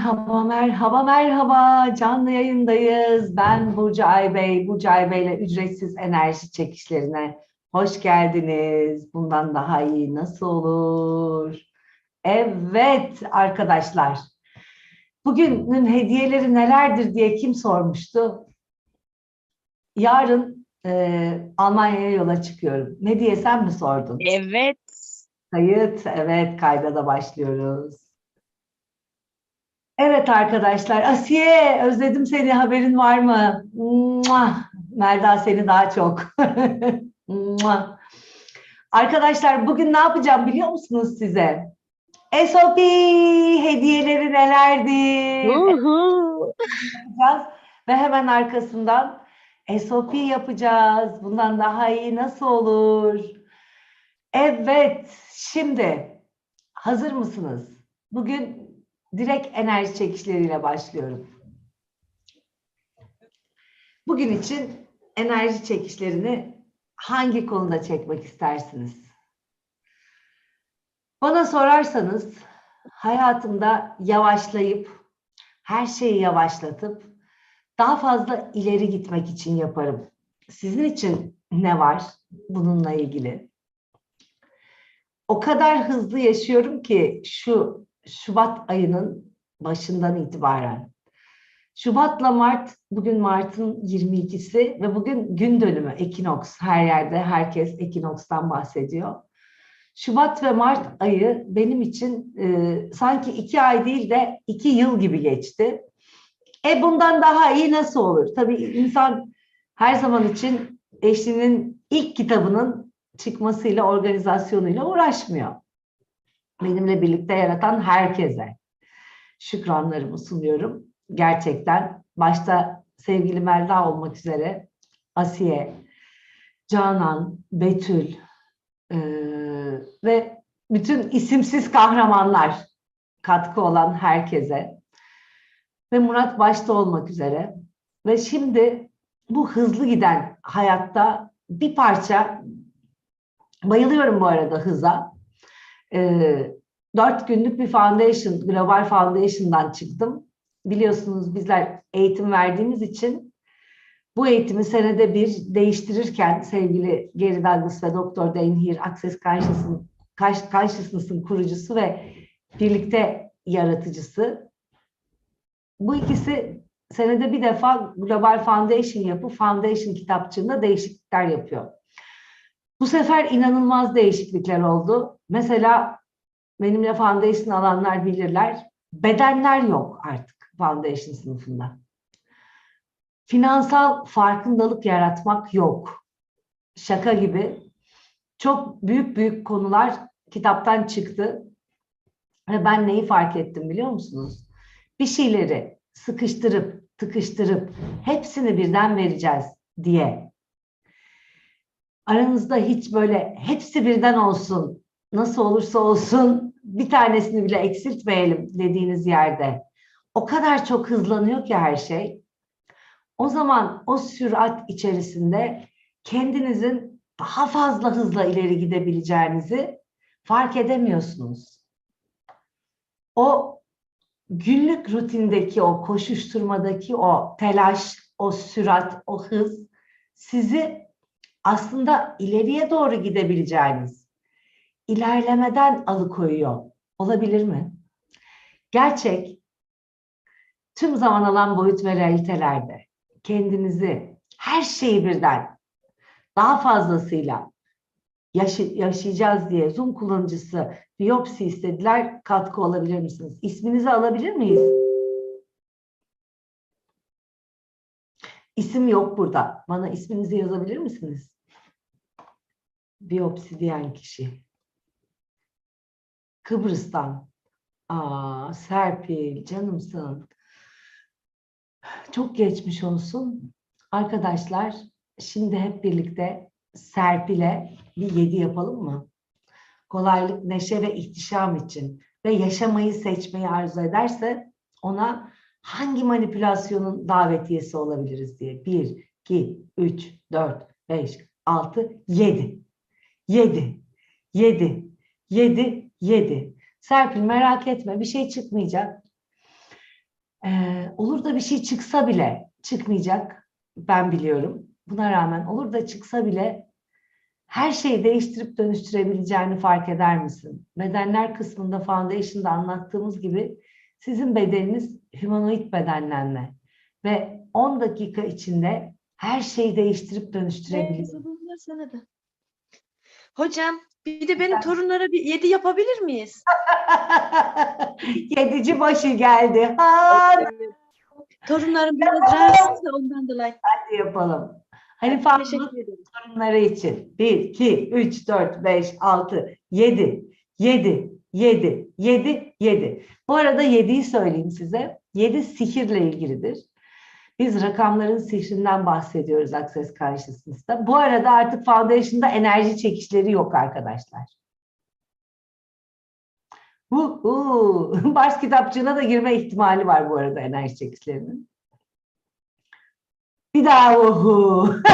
Merhaba, merhaba, merhaba. Canlı yayındayız. Ben Burcu Aybey. Burcu Aybey ile ücretsiz enerji çekişlerine hoş geldiniz. Bundan daha iyi nasıl olur? Evet arkadaşlar. Bugünün hediyeleri nelerdir diye kim sormuştu? Yarın e, Almanya'ya yola çıkıyorum. Ne diye sen mi sordun? Evet. Kayıt, evet kayda da başlıyoruz. Evet arkadaşlar, Asiye özledim seni, haberin var mı? Melda seni daha çok. Arkadaşlar bugün ne yapacağım biliyor musunuz size? SOP hediyeleri nelerdir? Yapacağız ve hemen arkasından SOP yapacağız. Bundan daha iyi nasıl olur? Evet, şimdi hazır mısınız? Bugün direkt enerji çekişleriyle başlıyorum. Bugün için enerji çekişlerini hangi konuda çekmek istersiniz? Bana sorarsanız hayatımda yavaşlayıp her şeyi yavaşlatıp daha fazla ileri gitmek için yaparım. Sizin için ne var bununla ilgili? O kadar hızlı yaşıyorum ki şu Şubat ayının başından itibaren. Şubatla Mart, bugün Mart'ın 22'si ve bugün gün dönümü, ekinoks. Her yerde herkes ekinokstan bahsediyor. Şubat ve Mart ayı benim için e, sanki iki ay değil de iki yıl gibi geçti. E bundan daha iyi nasıl olur? Tabii insan her zaman için eşinin ilk kitabının çıkmasıyla, organizasyonuyla uğraşmıyor. Benimle birlikte yaratan herkese şükranlarımı sunuyorum. Gerçekten başta sevgili Melda olmak üzere Asiye, Canan, Betül eee, ve bütün isimsiz kahramanlar katkı olan herkese ve Murat başta olmak üzere ve şimdi bu hızlı giden hayatta bir parça bayılıyorum bu arada hıza. Ee, dört günlük bir foundation, Global Foundation'dan çıktım. Biliyorsunuz bizler eğitim verdiğimiz için bu eğitimi senede bir değiştirirken sevgili Gary Douglas ve. Dane Heer, Access Consciousness'ın Consciousness'ın kurucusu ve birlikte yaratıcısı. Bu ikisi senede bir defa Global Foundation yapıp Foundation kitapçığında değişiklikler yapıyor. Bu sefer inanılmaz değişiklikler oldu. Mesela benimle foundation alanlar bilirler. Bedenler yok artık foundation sınıfında. Finansal farkındalık yaratmak yok. Şaka gibi. Çok büyük büyük konular kitaptan çıktı. Ve ben neyi fark ettim biliyor musunuz? Bir şeyleri sıkıştırıp, tıkıştırıp hepsini birden vereceğiz diye aranızda hiç böyle hepsi birden olsun, nasıl olursa olsun bir tanesini bile eksiltmeyelim dediğiniz yerde o kadar çok hızlanıyor ki her şey. O zaman o sürat içerisinde kendinizin daha fazla hızla ileri gidebileceğinizi fark edemiyorsunuz. O günlük rutindeki o koşuşturmadaki o telaş, o sürat, o hız sizi aslında ileriye doğru gidebileceğiniz ilerlemeden alıkoyuyor. Olabilir mi? Gerçek tüm zaman alan boyut ve realitelerde kendinizi her şeyi birden daha fazlasıyla yaşı- yaşayacağız diye Zoom kullanıcısı biyopsi istediler. Katkı olabilir misiniz? İsminizi alabilir miyiz? İsim yok burada. Bana isminizi yazabilir misiniz? Biyopsi diyen kişi. Kıbrıs'tan. Aa, Serpil, canımsın. Çok geçmiş olsun. Arkadaşlar, şimdi hep birlikte Serpil'e bir yedi yapalım mı? Kolaylık, neşe ve ihtişam için ve yaşamayı seçmeyi arzu ederse ona hangi manipülasyonun davetiyesi olabiliriz diye. 1, 2, 3, 4, 5, 6, 7. 7, 7, 7, 7. Serpil merak etme bir şey çıkmayacak. olur da bir şey çıksa bile çıkmayacak ben biliyorum. Buna rağmen olur da çıksa bile her şeyi değiştirip dönüştürebileceğini fark eder misin? Bedenler kısmında Foundation'da anlattığımız gibi sizin bedeniniz humanoid bedenlenme ve 10 dakika içinde her şeyi değiştirip dönüştürebiliyor. Hocam bir de benim torunlara bir yedi yapabilir miyiz? Yedici başı geldi. Hadi Torunlarım biraz rahatsız da ondan dolayı. yapalım. Hani ederim. sorunları için. 1, 2, 3, 4, 5, 6, 7, 7, 7, 7, 7. Bu arada 7'yi söyleyeyim size. 7 sihirle ilgilidir. Biz rakamların sihrinden bahsediyoruz Access Consciousness'ta. Bu arada artık Foundation'da enerji çekişleri yok arkadaşlar. Uhu. Bars kitapçığına da girme ihtimali var bu arada enerji çekişlerinin. Bir daha uhu.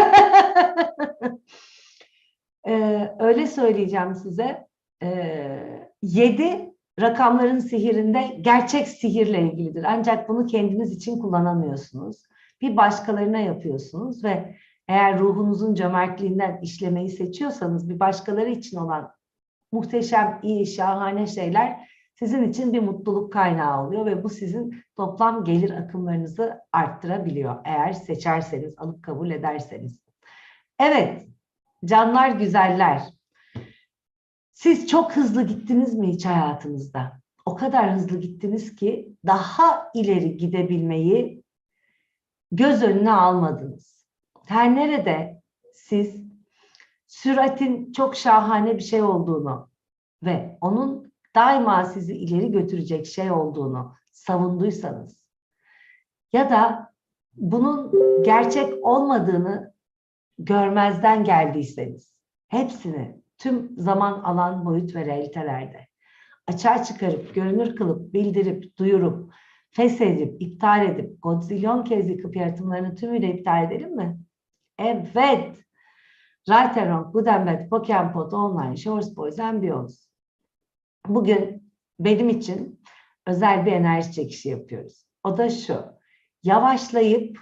Ee, öyle söyleyeceğim size. Ee, yedi rakamların sihirinde gerçek sihirle ilgilidir. Ancak bunu kendiniz için kullanamıyorsunuz. Bir başkalarına yapıyorsunuz ve eğer ruhunuzun cömertliğinden işlemeyi seçiyorsanız bir başkaları için olan muhteşem, iyi, şahane şeyler sizin için bir mutluluk kaynağı oluyor ve bu sizin toplam gelir akımlarınızı arttırabiliyor. Eğer seçerseniz, alıp kabul ederseniz. Evet, canlar güzeller. Siz çok hızlı gittiniz mi hiç hayatınızda? O kadar hızlı gittiniz ki daha ileri gidebilmeyi göz önüne almadınız. Her nerede siz süratin çok şahane bir şey olduğunu ve onun daima sizi ileri götürecek şey olduğunu savunduysanız ya da bunun gerçek olmadığını görmezden geldiyseniz hepsini tüm zaman alan boyut ve realitelerde açığa çıkarıp, görünür kılıp, bildirip, duyurup, feshedip, iptal edip, godzilyon kez yıkıp yaratımlarını tümüyle iptal edelim mi? Evet. Right and Wrong, Good and Bad, Pokémon Pot, Online, Shores Boys and Beyonds. Bugün benim için özel bir enerji çekişi yapıyoruz. O da şu. Yavaşlayıp,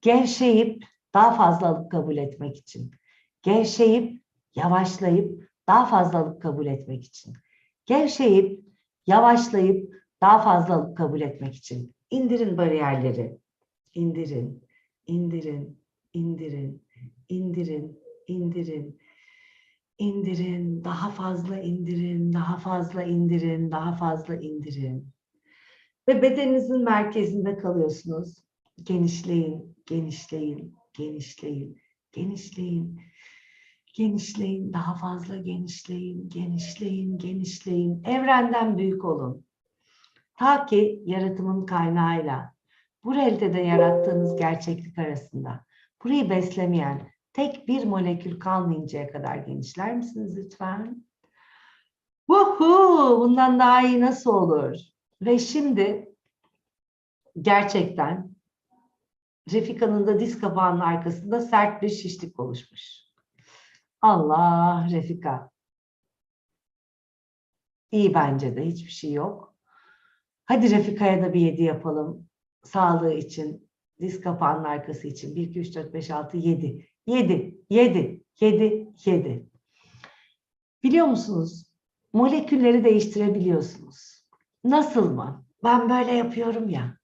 gevşeyip, daha fazla alıp kabul etmek için. Gevşeyip, yavaşlayıp, daha fazla alıp kabul etmek için. Gevşeyip, yavaşlayıp, daha fazla kabul etmek için. İndirin bariyerleri. İndirin, indirin, indirin, indirin, indirin. İndirin, daha fazla indirin, daha fazla indirin, daha fazla indirin. Ve bedeninizin merkezinde kalıyorsunuz. Genişleyin, genişleyin, genişleyin, genişleyin. Genişleyin, daha fazla genişleyin, genişleyin, genişleyin. Evrenden büyük olun. Ta ki yaratımın kaynağıyla bu realitede yarattığınız gerçeklik arasında burayı beslemeyen tek bir molekül kalmayıncaya kadar genişler misiniz lütfen? Vuhu! Bundan daha iyi nasıl olur? Ve şimdi gerçekten Refika'nın da diz kapağının arkasında sert bir şişlik oluşmuş. Allah Refika. İyi bence de hiçbir şey yok. Hadi Refika'ya da bir yedi yapalım. Sağlığı için, diz kapağının arkası için. 1, 2, 3, 4, 5, 6, 7. 7, 7, 7, 7. Biliyor musunuz? Molekülleri değiştirebiliyorsunuz. Nasıl mı? Ben böyle yapıyorum ya.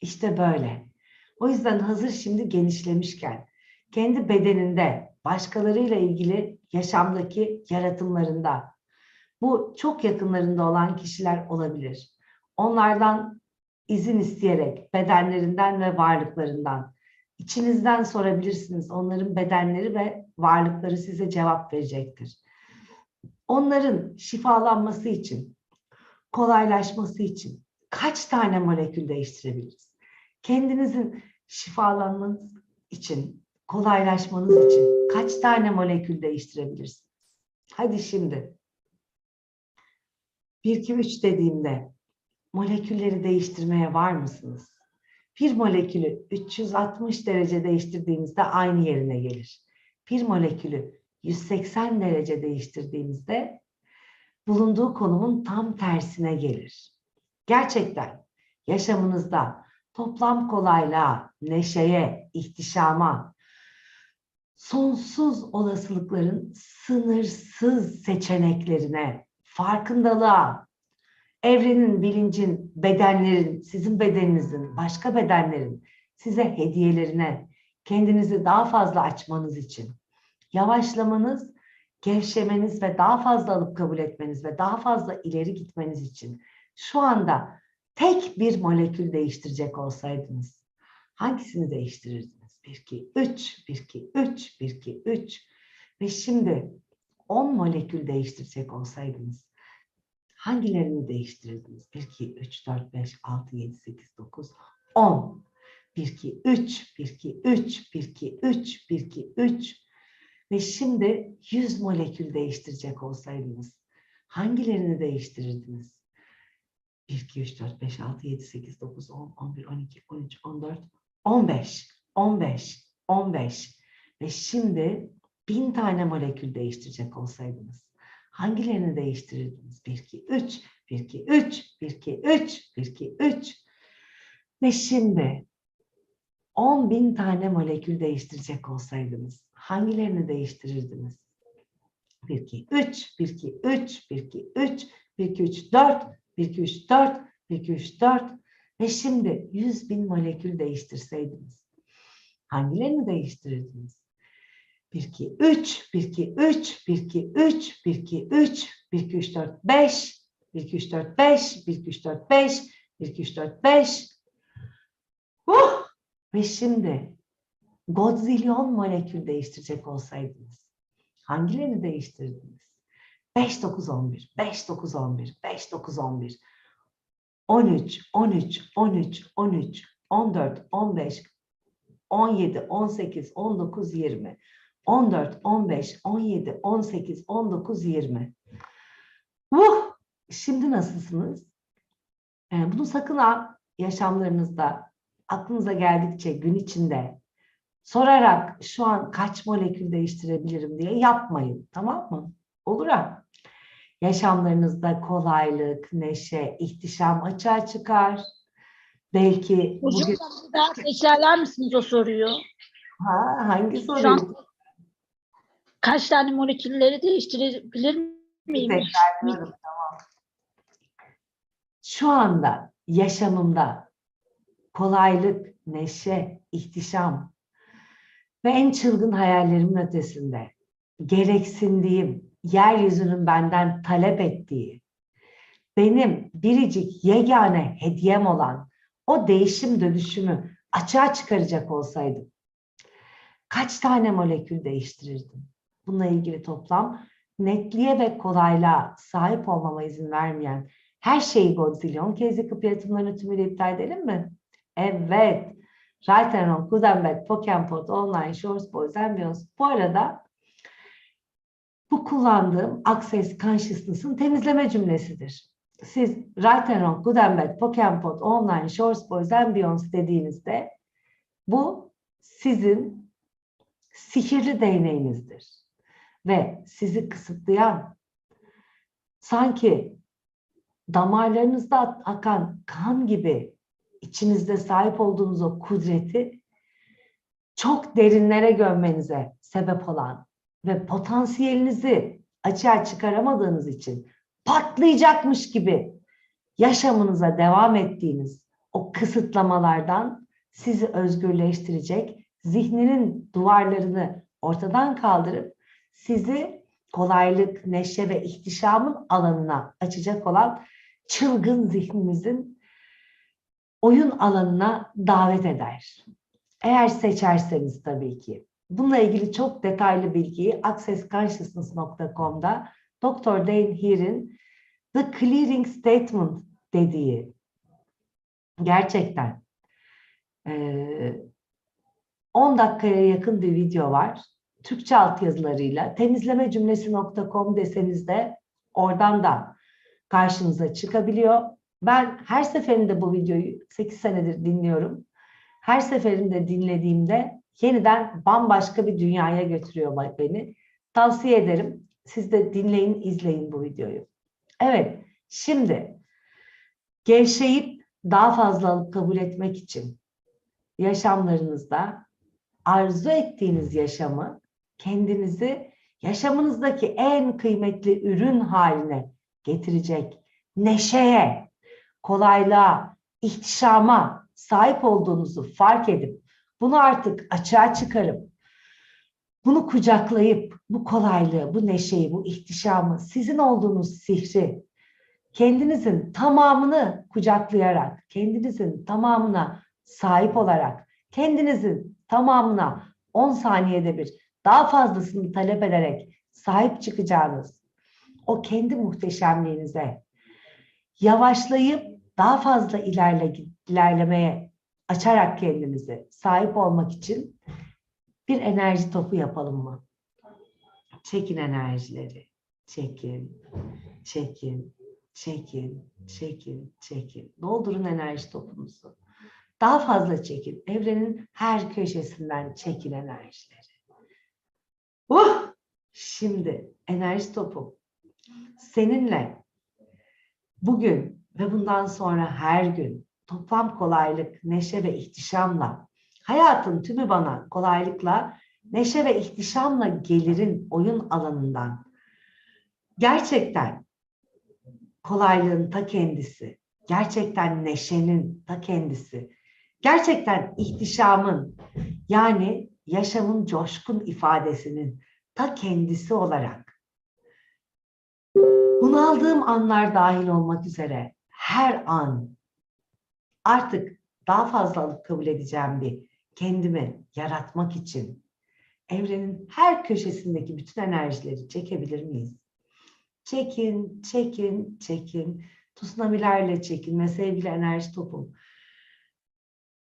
İşte böyle. O yüzden hazır şimdi genişlemişken kendi bedeninde başkalarıyla ilgili yaşamdaki yaratımlarında bu çok yakınlarında olan kişiler olabilir. Onlardan izin isteyerek bedenlerinden ve varlıklarından içinizden sorabilirsiniz. Onların bedenleri ve varlıkları size cevap verecektir. Onların şifalanması için, kolaylaşması için kaç tane molekül değiştirebiliriz? Kendinizin şifalanmanız için, kolaylaşmanız için kaç tane molekül değiştirebilirsiniz? Hadi şimdi. 1, 2, 3 dediğimde molekülleri değiştirmeye var mısınız? Bir molekülü 360 derece değiştirdiğimizde aynı yerine gelir. Bir molekülü 180 derece değiştirdiğimizde bulunduğu konumun tam tersine gelir. Gerçekten yaşamınızda toplam kolaylığa, neşeye, ihtişama, sonsuz olasılıkların sınırsız seçeneklerine, farkındalığa, evrenin, bilincin, bedenlerin, sizin bedeninizin, başka bedenlerin size hediyelerine, kendinizi daha fazla açmanız için, yavaşlamanız, gevşemeniz ve daha fazla alıp kabul etmeniz ve daha fazla ileri gitmeniz için şu anda tek bir molekül değiştirecek olsaydınız hangisini değiştirirdiniz? 1, 2, 3, 1, 2, 3, 1, 2, 3 ve şimdi 10 molekül değiştirecek olsaydınız hangilerini değiştirirdiniz? 1, 2, 3, 4, 5, 6, 7, 8, 9, 10. 1, 2, 3, 1, 2, 3, 1, 2, 3, 1, 2, 3 ve şimdi 100 molekül değiştirecek olsaydınız hangilerini değiştirirdiniz? 1, 2, 3, 4, 5, 6, 7, 8, 9, 10, 11, 12, 13, 14, 15, 15, 15 ve şimdi 1000 tane molekül değiştirecek olsaydınız hangilerini değiştirirdiniz? 1, 2, 3, 1, 2, 3, 1, 2, 3, 1, 2, 3 ve şimdi 10 bin tane molekül değiştirecek olsaydınız hangilerini değiştirirdiniz? 1, 2, 3, 1, 2, 3, 1, 2, 3, 1, 2, 3, 4, 1, 2, 3, 4, 1, 2, 3, 4 ve şimdi 100 bin molekül değiştirseydiniz hangilerini değiştirirdiniz? 1, 2, 3, 1, 2, 3, 1, 2, 3, 1, 2, 3, 1, 2, 3, 4, 5, 1, 2, 3, 4, 5, 1, 2, 3, 4, 5, 1, 2, 3, 4, 5. Uh! Ve şimdi godzilyon molekül değiştirecek olsaydınız hangilerini değiştirdiniz? 5, 9, 11, 5, 9, 11, 5, 9, 11, 13, 13, 13, 13, 14, 15, 17, 18, 19, 20, 14, 15, 17, 18, 19, 20. Uh! Şimdi nasılsınız? Ee, bunu sakın ha yaşamlarınızda aklınıza geldikçe gün içinde sorarak şu an kaç molekül değiştirebilirim diye yapmayın. Tamam mı? Olur ha? Yaşamlarınızda kolaylık, neşe, ihtişam açığa çıkar. Belki Hocam bugün... bir daha tekrarlar mısınız o soruyu? Ha, hangi Şu an soruyu? Kaç tane molekülleri değiştirebilir miyim? Tekrarlıyorum, tamam. Şu anda yaşamımda kolaylık, neşe, ihtişam ve en çılgın hayallerimin ötesinde gereksindiğim, yeryüzünün benden talep ettiği, benim biricik yegane hediyem olan o değişim dönüşümü açığa çıkaracak olsaydım kaç tane molekül değiştirirdim? Bununla ilgili toplam netliğe ve kolaylığa sahip olmama izin vermeyen her şeyi Godzillion kez yıkıp yaratımlarını tümüyle iptal edelim mi? Evet. Reiteron, Gutenberg, Pokempot, Online, Shores, Boys, Ambience. Bu arada bu kullandığım Access Consciousness'ın temizleme cümlesidir. Siz Reiteron, Gutenberg, Pokempot, Online, Shores, Boys, Ambience dediğinizde bu sizin sihirli değneğinizdir. Ve sizi kısıtlayan, sanki damarlarınızda akan kan gibi içinizde sahip olduğunuz o kudreti çok derinlere gömmenize sebep olan ve potansiyelinizi açığa çıkaramadığınız için patlayacakmış gibi yaşamınıza devam ettiğiniz o kısıtlamalardan sizi özgürleştirecek, zihninin duvarlarını ortadan kaldırıp sizi kolaylık, neşe ve ihtişamın alanına açacak olan çılgın zihninizin oyun alanına davet eder. Eğer seçerseniz tabii ki. Bununla ilgili çok detaylı bilgiyi accessconsciousness.com'da Dr. Dane Heer'in The Clearing Statement dediği gerçekten eee, 10 dakikaya yakın bir video var. Türkçe altyazılarıyla temizlemecümlesi.com deseniz de oradan da karşınıza çıkabiliyor. Ben her seferinde bu videoyu 8 senedir dinliyorum. Her seferinde dinlediğimde yeniden bambaşka bir dünyaya götürüyor beni. Tavsiye ederim. Siz de dinleyin, izleyin bu videoyu. Evet, şimdi gevşeyip daha fazla kabul etmek için yaşamlarınızda arzu ettiğiniz yaşamı kendinizi yaşamınızdaki en kıymetli ürün haline getirecek neşeye, kolaylığa, ihtişama sahip olduğunuzu fark edip bunu artık açığa çıkarıp bunu kucaklayıp bu kolaylığı, bu neşeyi, bu ihtişamı, sizin olduğunuz sihri kendinizin tamamını kucaklayarak, kendinizin tamamına sahip olarak, kendinizin tamamına 10 saniyede bir daha fazlasını talep ederek sahip çıkacağınız o kendi muhteşemliğinize yavaşlayıp daha fazla ilerle, ilerlemeye açarak kendinizi sahip olmak için bir enerji topu yapalım mı? Çekin enerjileri. Çekin, çekin, çekin, çekin, çekin. Doldurun enerji topunuzu. Daha fazla çekin. Evrenin her köşesinden çekin enerjileri. Uh! Şimdi enerji topu seninle bugün ve bundan sonra her gün toplam kolaylık, neşe ve ihtişamla hayatın tümü bana kolaylıkla, neşe ve ihtişamla gelirin oyun alanından gerçekten kolaylığın ta kendisi, gerçekten neşenin ta kendisi, gerçekten ihtişamın yani yaşamın coşkun ifadesinin ta kendisi olarak bunaldığım anlar dahil olmak üzere her an artık daha fazla alıp kabul edeceğim bir kendimi yaratmak için evrenin her köşesindeki bütün enerjileri çekebilir miyiz? Çekin, çekin, çekin. Tsunamilerle çekin ve sevgili enerji topum.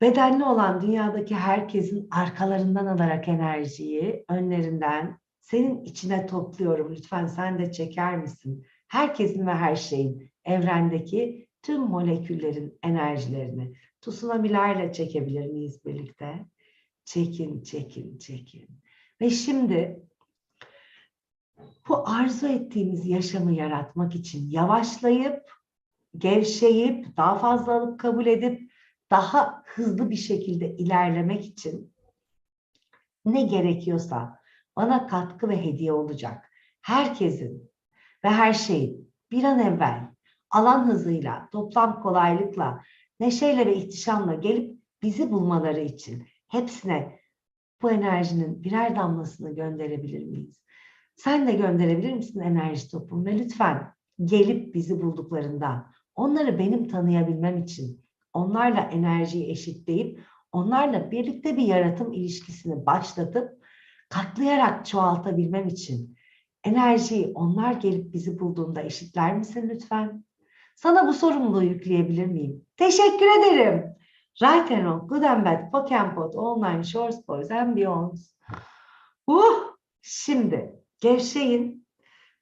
Bedenli olan dünyadaki herkesin arkalarından alarak enerjiyi, önlerinden senin içine topluyorum. Lütfen sen de çeker misin? Herkesin ve her şeyin evrendeki tüm moleküllerin enerjilerini tsunamilerle çekebilir miyiz birlikte? Çekin, çekin, çekin. Ve şimdi bu arzu ettiğimiz yaşamı yaratmak için yavaşlayıp, gevşeyip, daha fazla alıp kabul edip daha hızlı bir şekilde ilerlemek için ne gerekiyorsa bana katkı ve hediye olacak. Herkesin ve her şeyin bir an evvel alan hızıyla, toplam kolaylıkla, neşeyle ve ihtişamla gelip bizi bulmaları için hepsine bu enerjinin birer damlasını gönderebilir miyiz? Sen de gönderebilir misin enerji topum ve lütfen gelip bizi bulduklarında onları benim tanıyabilmem için onlarla enerjiyi eşitleyip onlarla birlikte bir yaratım ilişkisini başlatıp katlayarak çoğaltabilmem için enerjiyi onlar gelip bizi bulduğunda eşitler misin lütfen? Sana bu sorumluluğu yükleyebilir miyim? Teşekkür ederim. Right and wrong, good and bad, poke and pot, online, shorts, boys and beyonds. Uh, şimdi gevşeyin,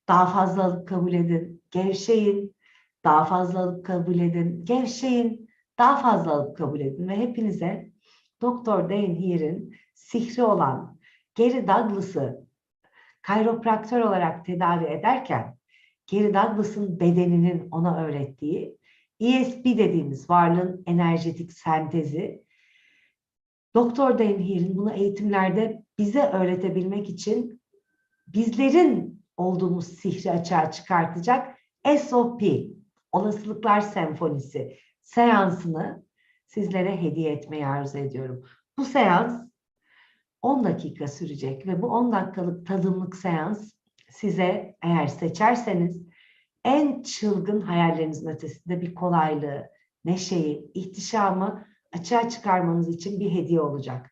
daha fazla alıp kabul edin. Gevşeyin, daha fazla alıp kabul edin. Gevşeyin, daha fazla alıp kabul edin. Ve hepinize Doktor Dane Heer'in sihri olan Gary Douglas'ı kayropraktör olarak tedavi ederken Gary Douglas'ın bedeninin ona öğrettiği ESP dediğimiz varlığın enerjetik sentezi Doktor Dan Heer'in bunu eğitimlerde bize öğretebilmek için bizlerin olduğumuz sihri açığa çıkartacak SOP, Olasılıklar Senfonisi seansını sizlere hediye etmeyi arzu ediyorum. Bu seans 10 dakika sürecek ve bu 10 dakikalık tadımlık seans size eğer seçerseniz en çılgın hayallerinizin ötesinde bir kolaylığı, neşeyi, ihtişamı açığa çıkarmanız için bir hediye olacak.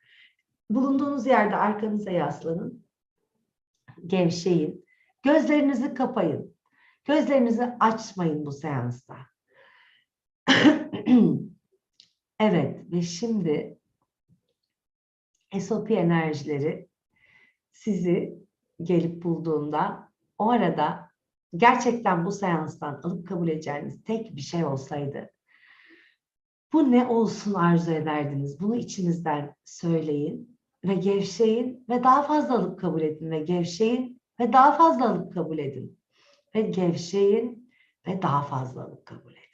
Bulunduğunuz yerde arkanıza yaslanın, gevşeyin, gözlerinizi kapayın, gözlerinizi açmayın bu seansta. evet ve şimdi SOP enerjileri sizi gelip bulduğunda o arada gerçekten bu seanstan alıp kabul edeceğiniz tek bir şey olsaydı bu ne olsun arzu ederdiniz? Bunu içinizden söyleyin ve gevşeyin ve daha fazla alıp kabul edin ve gevşeyin ve daha fazla alıp kabul edin ve gevşeyin ve daha fazla alıp kabul edin.